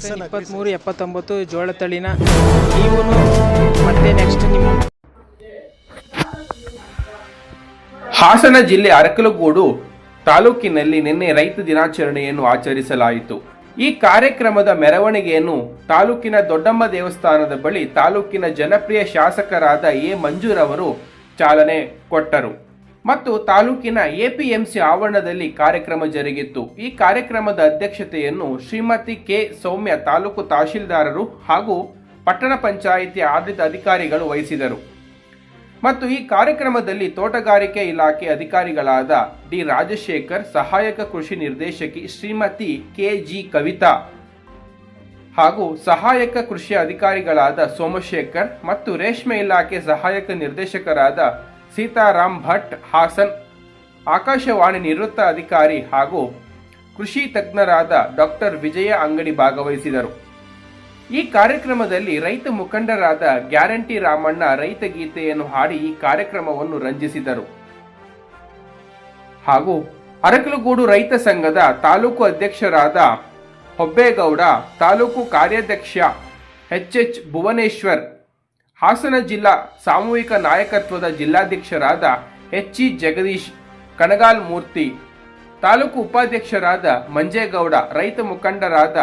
ಅಕ್ಸನ್ ಇಪ್ಪತ್ತ್ಮೂರು ಎಪ್ಪತ್ತೊಂಬತ್ತು, ಜೋಳ ತಳಿನ ನೀವು ಮತ್ತೆ ನೆಕ್ಸ್ಟ್ ನಿಮ್ಮ ಹಾಸನ ಜಿಲ್ಲೆ ಅರಕಲಗೂಡು ತಾಲೂಕಿನಲ್ಲಿ ನಿನ್ನೆ ರೈತ ದಿನಾಚರಣೆಯನ್ನು ಆಚರಿಸಲಾಯಿತು. ಈ ಕಾರ್ಯಕ್ರಮದ ಮೆರವಣಿಗೆಯನ್ನು ತಾಲೂಕಿನ ದೊಡ್ಡಮ್ಮ ದೇವಸ್ಥಾನದ ಬಳಿ ತಾಲೂಕಿನ ಜನಪ್ರಿಯ ಶಾಸಕರಾದ ಎ ಮಂಜೂರವರು ಚಾಲನೆ ಕೊಟ್ಟರು. ಮತ್ತು ತಾಲೂಕಿನ ಎಪಿಎಂಸಿ ಆವರಣದಲ್ಲಿ ಕಾರ್ಯಕ್ರಮ ಜರುಗಿತ್ತು. ಈ ಕಾರ್ಯಕ್ರಮದ ಅಧ್ಯಕ್ಷತೆಯನ್ನು ಶ್ರೀಮತಿ ಕೆ. ಸೌಮ್ಯ ತಾಲೂಕು ತಹಶೀಲ್ದಾರರು ಹಾಗೂ ಪಟ್ಟಣ ಪಂಚಾಯಿತಿ ಆಡಳಿತ ಅಧಿಕಾರಿಗಳು ವಹಿಸಿದರು. ಮತ್ತು ಈ ಕಾರ್ಯಕ್ರಮದಲ್ಲಿ ತೋಟಗಾರಿಕೆ ಇಲಾಖೆ ಅಧಿಕಾರಿಗಳಾದ ಡಿ. ರಾಜಶೇಖರ್, ಸಹಾಯಕ ಕೃಷಿ ನಿರ್ದೇಶಕಿ ಶ್ರೀಮತಿ ಕೆ. ಜಿ. ಕವಿತಾ ಹಾಗೂ ಸಹಾಯಕ ಕೃಷಿ ಅಧಿಕಾರಿಗಳಾದ ಸೋಮಶೇಖರ್ ಮತ್ತು ರೇಷ್ಮೆ ಇಲಾಖೆ ಸಹಾಯಕ ನಿರ್ದೇಶಕರಾದ ಸೀತಾರಾಮ್ ಭಟ್, ಹಾಸನ್, ಆಕಾಶವಾಣಿ ನಿವೃತ್ತ ಅಧಿಕಾರಿ ಹಾಗೂ ಕೃಷಿ ತಜ್ಞರಾದ ಡಾಕ್ಟರ್ ವಿಜಯ ಅಂಗಡಿ ಭಾಗವಹಿಸಿದರು. ಈ ಕಾರ್ಯಕ್ರಮದಲ್ಲಿ ರೈತ ಮುಖಂಡರಾದ ಗ್ಯಾರಂಟಿ ರಾಮಣ್ಣ ರೈತ ಗೀತೆಯನ್ನು ಹಾಡಿ ಈ ಕಾರ್ಯಕ್ರಮವನ್ನು ರಂಜಿಸಿದರು. ಹಾಗೂ ಅರಕಲಗೂಡು ರೈತ ಸಂಘದ ತಾಲೂಕು ಅಧ್ಯಕ್ಷರಾದ ಹೊಬ್ಬೇಗೌಡ, ತಾಲೂಕು ಕಾರ್ಯಾಧ್ಯಕ್ಷ ಎಚ್ ಎಚ್ ಭುವನೇಶ್ವರ್ ಹಾಸನ ಜಿಲ್ಲಾ ಸಾಮೂಹಿಕ ನಾಯಕತ್ವದ ಜಿಲ್ಲಾಧ್ಯಕ್ಷರಾದ ಎಚ್ ಇ ಜಗದೀಶ್, ಕಣಗಾಲ್ ಮೂರ್ತಿ, ತಾಲೂಕು ಉಪಾಧ್ಯಕ್ಷರಾದ ಮಂಜೇಗೌಡ, ರೈತ ಮುಖಂಡರಾದ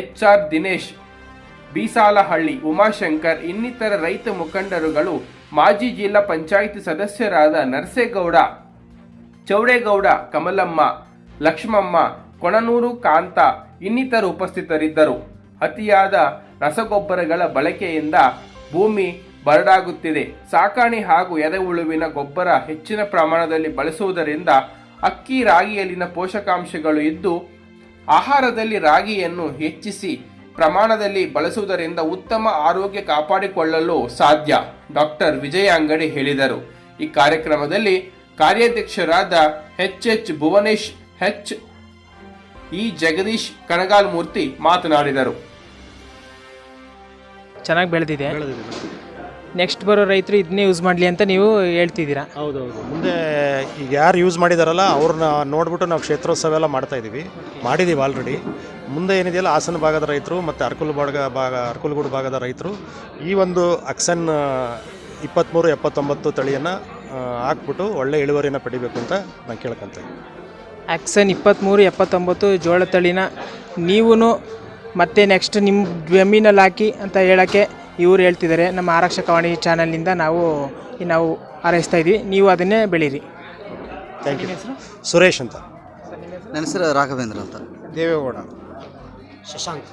ಎಚ್ ಆರ್ ದಿನೇಶ್, ಬೀಸಾಲಹಳ್ಳಿ ಉಮಾಶಂಕರ್, ಇನ್ನಿತರ ರೈತ ಮುಖಂಡರುಗಳು, ಮಾಜಿ ಜಿಲ್ಲಾ ಪಂಚಾಯಿತಿ ಸದಸ್ಯರಾದ ನರಸೇಗೌಡ, ಚೌಡೇಗೌಡ, ಕಮಲಮ್ಮ, ಲಕ್ಷ್ಮಮ್ಮ, ಕೊಣನೂರು ಕಾಂತ ಇನ್ನಿತರ ಉಪಸ್ಥಿತರಿದ್ದರು. ಅತಿಯಾದ ರಸಗೊಬ್ಬರಗಳ ಬಳಕೆಯಿಂದ ಭೂಮಿ ಬರಡಾಗುತ್ತಿದೆ. ಸಾಕಾಣೆ ಹಾಗೂ ಎರೆಹುಳುವಿನ ಗೊಬ್ಬರ ಹೆಚ್ಚಿನ ಪ್ರಮಾಣದಲ್ಲಿ ಬಳಸುವುದರಿಂದ ಅಕ್ಕಿ ರಾಗಿಯಲ್ಲಿನ ಪೋಷಕಾಂಶಗಳು ಇದ್ದು, ಆಹಾರದಲ್ಲಿ ರಾಗಿಯನ್ನು ಹೆಚ್ಚಿಸಿ ಪ್ರಮಾಣದಲ್ಲಿ ಬಳಸುವುದರಿಂದ ಉತ್ತಮ ಆರೋಗ್ಯ ಕಾಪಾಡಿಕೊಳ್ಳಲು ಸಾಧ್ಯ ಡಾಕ್ಟರ್ ವಿಜಯ ಅಂಗಡಿ ಹೇಳಿದರು. ಈ ಕಾರ್ಯಕ್ರಮದಲ್ಲಿ ಕಾರ್ಯಾಧ್ಯಕ್ಷರಾದ H. H. Bhuvanesh, H. E. Jagadish Kanagal Murthy ಮಾತನಾಡಿದರು. ಚೆನ್ನಾಗಿ ಬೆಳೆದಿದೆ. ನೆಕ್ಸ್ಟ್ ಬರೋ ರೈತರು ಇದನ್ನೇ ಯೂಸ್ ಮಾಡಲಿ ಅಂತ ನೀವು ಹೇಳ್ತಿದ್ದೀರಾ? ಹೌದೌದು. ಮುಂದೆ ಈಗ ಯಾರು ಯೂಸ್ ಮಾಡಿದಾರಲ್ಲ ಅವ್ರನ್ನ ನೋಡ್ಬಿಟ್ಟು ನಾವು ಕ್ಷೇತ್ರೋತ್ಸವ ಎಲ್ಲ ಮಾಡ್ತಾ ಇದ್ದೀವಿ ಮಾಡಿದ್ದೀವಿ ಆಲ್ರೆಡಿ ಮುಂದೆ ಏನಿದೆಯಲ್ಲ ಹಾಸನ ಭಾಗದ ರೈತರು ಮತ್ತು ಅರ್ಕುಲ್ ಭಾಗ ಭಾಗ ಅರ್ಕುಲ್ಗೂಡು ಭಾಗದ ರೈತರು ಈ ಒಂದು ಅಕ್ಸನ್ ಇಪ್ಪತ್ತ್ಮೂರು ಎಪ್ಪತ್ತೊಂಬತ್ತು ತಳಿಯನ್ನು ಹಾಕ್ಬಿಟ್ಟು ಒಳ್ಳೆ ಇಳುವರಿನ ಪಡಿಬೇಕು ಅಂತ ನಾನು ಕೇಳ್ಕೊಂತೀನಿ ಆಕ್ಸನ್ ಇಪ್ಪತ್ತ್ಮೂರು ಎಪ್ಪತ್ತೊಂಬತ್ತು ಜೋಳ ತಳಿನ ನೀವು ಮತ್ತೆ ನೆಕ್ಸ್ಟ್ ನಿಮ್ಮ ಜಮೀನಲ್ಲಿ ಹಾಕಿ ಅಂತ ಹೇಳೋಕ್ಕೆ ಇವ್ರು ಹೇಳ್ತಿದ್ದಾರೆ. ನಮ್ಮ ಆರಕ್ಷಕವಾಣಿ ಚಾನಲ್ನಿಂದ ನಾವು ನಾವು ಹಾರೈಸ್ತಾ ಇದ್ದೀವಿ ನೀವು ಅದನ್ನೇ ಬೆಳೀರಿ. ಥ್ಯಾಂಕ್ ಯು ಸುರೇಶ್ ಅಂತ. ನನ್ನ ಹೆಸರು ರಾಘವೇಂದ್ರ ಅಂತ. ದೇವೇಗೌಡ. ಶಶಾಂಕ್.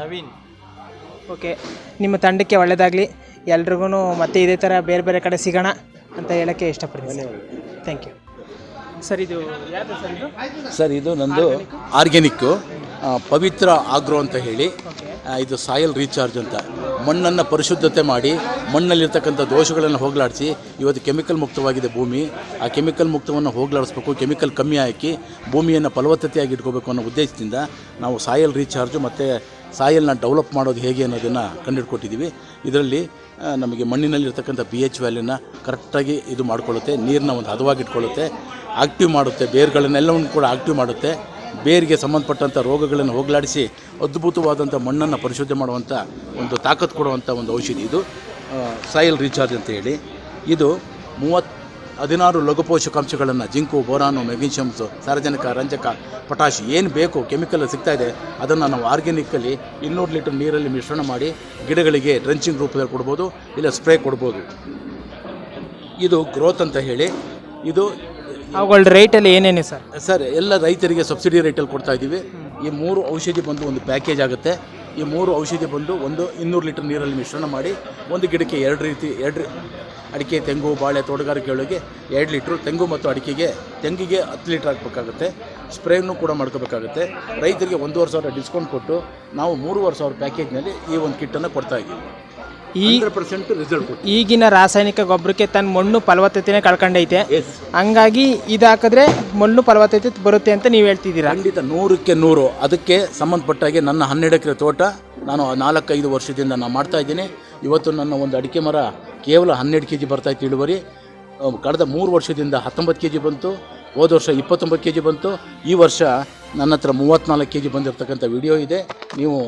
ನವೀನ್. ಓಕೆ ನಿಮ್ಮ ತಂಡಕ್ಕೆ ಒಳ್ಳೆಯದಾಗಲಿ ಎಲ್ರಿಗೂ ಮತ್ತೆ ಇದೇ ಥರ ಬೇರೆ ಬೇರೆ ಕಡೆ ಸಿಗೋಣ ಅಂತ ಹೇಳೋಕ್ಕೆ ಇಷ್ಟಪಡ್ತೀನಿ ಥ್ಯಾಂಕ್ ಯು ಸರ್ ಇದು ಯಾವುದು ಸರ್ ಇದು? ಸರ್ ಇದು ನಂದು ಆರ್ಗ್ಯಾನಿಕ್ಕು. ಪವಿತ್ರ ಆಗ್ರೋ ಅಂತ ಹೇಳಿ ಇದು ಸಾಯಲ್ ರೀಚಾರ್ಜ್ ಅಂತ. ಮಣ್ಣನ್ನು ಪರಿಶುದ್ಧತೆ ಮಾಡಿ, ಮಣ್ಣಲ್ಲಿರ್ತಕ್ಕಂಥ ದೋಷಗಳನ್ನು ಹೋಗಲಾಡಿಸಿ, ಇವತ್ತು ಕೆಮಿಕಲ್ ಮುಕ್ತವಾಗಿದೆ ಭೂಮಿ. ಆ ಕೆಮಿಕಲ್ ಮುಕ್ತವನ್ನು ಹೋಗಲಾಡಿಸ್ಬೇಕು, ಕೆಮಿಕಲ್ ಕಮ್ಮಿ ಹಾಕಿ ಭೂಮಿಯನ್ನು ಫಲವತ್ತತೆಯಾಗಿ ಇಟ್ಕೋಬೇಕು ಅನ್ನೋ ಉದ್ದೇಶದಿಂದ ನಾವು ಸಾಯಲ್ ರೀಚಾರ್ಜು ಮತ್ತು ಸಾಯಲ್ನ ಡೆವಲಪ್ ಮಾಡೋದು ಹೇಗೆ ಅನ್ನೋದನ್ನು ಕಂಡುಹಿಡ್ಕೊಟ್ಟಿದ್ದೀವಿ ಇದರಲ್ಲಿ ನಮಗೆ ಮಣ್ಣಿನಲ್ಲಿರ್ತಕ್ಕಂಥ ಬಿ ಎಚ್ ವ್ಯಾಲ್ಯೂನ ಕರೆಕ್ಟಾಗಿ ಇದು ಮಾಡ್ಕೊಳ್ಳುತ್ತೆ ನೀರನ್ನ ಒಂದು ಹದವಾಗಿ ಇಟ್ಕೊಳ್ಳುತ್ತೆ ಆಕ್ಟಿವ್ ಮಾಡುತ್ತೆ, ಬೇರ್ಗಳನ್ನೆಲ್ಲವನ್ನು ಕೂಡ ಆಕ್ಟಿವ್ ಮಾಡುತ್ತೆ. ಬೇರಿಗೆ ಸಂಬಂಧಪಟ್ಟಂಥ ರೋಗಗಳನ್ನು ಹೋಗಲಾಡಿಸಿ ಅದ್ಭುತವಾದಂಥ ಮಣ್ಣನ್ನು ಪರಿಶುದ್ಧ ಮಾಡುವಂಥ ಒಂದು ತಾಕತ್ತು ಕೊಡುವಂಥ ಒಂದು ಔಷಧಿ ಇದು. ಸಾಯಿಲ್ ರೀಚಾರ್ಜ್ ಅಂತ ಹೇಳಿ. ಇದು ಮೂವತ್ತು ಹದಿನಾರು ಲಘು ಪೋಷಕಾಂಶಗಳನ್ನು ಜಿಂಕು, ಬೋರಾನು ಮೆಗ್ನೀಷಿಯಮ್ಸು ಸಾರಜನಕ, ರಂಜಕ ಪೊಟಾಶ್ ಏನು ಬೇಕು ಕೆಮಿಕಲ್ ಸಿಗ್ತಾ ಇದೆ, ಅದನ್ನು ನಾವು ಆರ್ಗ್ಯಾನಿಕ್ಕಲ್ಲಿ ಇನ್ನೂರು ಲೀಟರ್ ನೀರಲ್ಲಿ ಮಿಶ್ರಣ ಮಾಡಿ ಗಿಡಗಳಿಗೆ ಡ್ರೆಂಚಿಂಗ್ ರೂಪದಲ್ಲಿ ಕೊಡ್ಬೋದು, ಇಲ್ಲ ಸ್ಪ್ರೇ ಕೊಡ್ಬೋದು. ಇದು ಗ್ರೋತ್ ಅಂತ ಹೇಳಿ. ಇದು ಅವುಗಳ ರೇಟಲ್ಲಿ ಏನೇನು ಸರ್? ಸರ್, ಎಲ್ಲ ರೈತರಿಗೆ ಸಬ್ಸಿಡಿ ರೇಟಲ್ಲಿ ಕೊಡ್ತಾ ಇದ್ದೀವಿ. ಈ ಮೂರು ಔಷಧಿ ಬಂದು ಒಂದು ಪ್ಯಾಕೇಜ್ ಆಗುತ್ತೆ. ಈ ಮೂರು ಔಷಧಿ ಬಂದು ಒಂದು ಇನ್ನೂರು ಲೀಟರ್ ನೀರಲ್ಲಿ ಮಿಶ್ರಣ ಮಾಡಿ, ಒಂದು ಗಿಡಕ್ಕೆ ಎರಡು ರೀತಿ, ಎರಡು ಅಡಿಕೆ, ತೆಂಗು, ಬಾಳೆ ತೋಟಗಾರಿಕೆಗಳಿಗೆ ಎರಡು ಲೀಟ್ರು ತೆಂಗು ಮತ್ತು ಅಡಿಕೆಗೆ, ತೆಂಗಿಗೆ ಹತ್ತು ಲೀಟ್ರ್ ಹಾಕಬೇಕಾಗುತ್ತೆ. ಸ್ಪ್ರೇನು ಕೂಡ ಮಾಡ್ಕೋಬೇಕಾಗುತ್ತೆ. ರೈತರಿಗೆ ಒಂದೂವರೆ ಸಾವಿರ ಡಿಸ್ಕೌಂಟ್ ಕೊಟ್ಟು ನಾವು ಮೂರುವರೆ ಸಾವಿರ ಪ್ಯಾಕೇಜ್ನಲ್ಲಿ ಈ ಒಂದು ಕಿಟ್ಟನ್ನು ಕೊಡ್ತಾ ಇದ್ದೀವಿ. ಈ ಪರ್ಸೆಂಟ್ ರಿಸಲ್ಟ್ ಈಗಿನ ರಾಸಾಯನಿಕ ಗೊಬ್ಬರಕ್ಕೆ ತನ್ನ ಮಣ್ಣು ಫಲವತ್ತತೆನೇ ಕಳ್ಕೊಂಡೈತೆ. ಹಂಗಾಗಿ ಇದು ಹಾಕಿದ್ರೆ ಮಣ್ಣು ಫಲವತ್ತತೆ ಬರುತ್ತೆ ಅಂತ ನೀವು ಹೇಳ್ತಿದ್ದೀರಾ? ಖಂಡಿತ ನೂರಕ್ಕೆ ನೂರು. ಅದಕ್ಕೆ ಸಂಬಂಧಪಟ್ಟಾಗೆ ನನ್ನ ಹನ್ನೆರಡು ಎಕರೆ ತೋಟ ನಾನು ನಾಲ್ಕೈದು ವರ್ಷದಿಂದ ನಾನು ಮಾಡ್ತಾ ಇದ್ದೀನಿ. ಇವತ್ತು ನನ್ನ ಒಂದು ಅಡಿಕೆ ಮರ ಕೇವಲ ಹನ್ನೆರಡು ಕೆ ಜಿ ಬರ್ತಾಯಿತ್ತು ಇಳುವರಿ. ಕಳೆದ ಮೂರು ವರ್ಷದಿಂದ ಹತ್ತೊಂಬತ್ತು ಕೆ ಜಿ ಬಂತು. ಹೋದ ವರ್ಷ ಇಪ್ಪತ್ತೊಂಬತ್ತು ಕೆ ಜಿ ಬಂತು. ಈ ವರ್ಷ ನನ್ನ ಹತ್ರ ಮೂವತ್ತ್ನಾಲ್ಕು ಕೆ ಜಿ ಬಂದಿರತಕ್ಕಂಥ ವಿಡಿಯೋ ಇದೆ. ನೀವು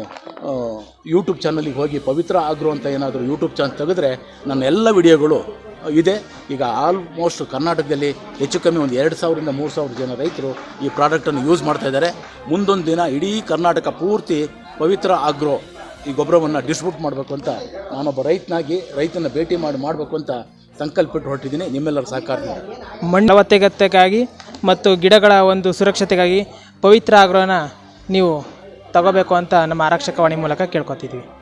ಯೂಟ್ಯೂಬ್ ಚಾನಲಿಗೆ ಹೋಗಿ ಪವಿತ್ರ ಆಗ್ರೋ ಅಂತ ಏನಾದರೂ ಯೂಟ್ಯೂಬ್ ಚಾನಲ್ ತೆಗೆದ್ರೆ ನನ್ನ ಎಲ್ಲ ವಿಡಿಯೋಗಳು ಇದೆ. ಈಗ ಆಲ್ಮೋಸ್ಟ್ ಕರ್ನಾಟಕದಲ್ಲಿ ಹೆಚ್ಚು ಕಮ್ಮಿ ಒಂದು ಎರಡು ಸಾವಿರದಿಂದ ಮೂರು ಸಾವಿರ ಜನ ರೈತರು ಈ ಪ್ರಾಡಕ್ಟನ್ನು ಯೂಸ್ ಮಾಡ್ತಾ ಇದ್ದಾರೆ. ಮುಂದೊಂದು ದಿನ ಇಡೀ ಕರ್ನಾಟಕ ಪೂರ್ತಿ ಪವಿತ್ರ ಆಗ್ರೋ ಈ ಗೊಬ್ಬರವನ್ನು ಡಿಸ್ಟ್ರಿಬ್ಯೂಟ್ ಮಾಡಬೇಕು ಅಂತ ನಾನೊಬ್ಬ ರೈತನಾಗಿ ರೈತನ ಭೇಟಿ ಮಾಡಿ ಮಾಡಬೇಕು ಅಂತ ಸಂಕಲ್ಪಿಟ್ಟು ಹೊರಟಿದ್ದೀನಿ. ನಿಮ್ಮೆಲ್ಲರ ಸಹಕಾರದಿಂದ. ಮಣ್ಣು ಮತ್ತು ಗಿಡಗಳ ಒಂದು ಸುರಕ್ಷತೆಗಾಗಿ ಪವಿತ್ರ ಆಗ್ರೋನ ನೀವು ತಗೋಬೇಕು ಅಂತ ನಮ್ಮ ಆರಕ್ಷಕವಾಣಿ ಮೂಲಕ ಕೇಳ್ಕೊತಿದ್ವಿ.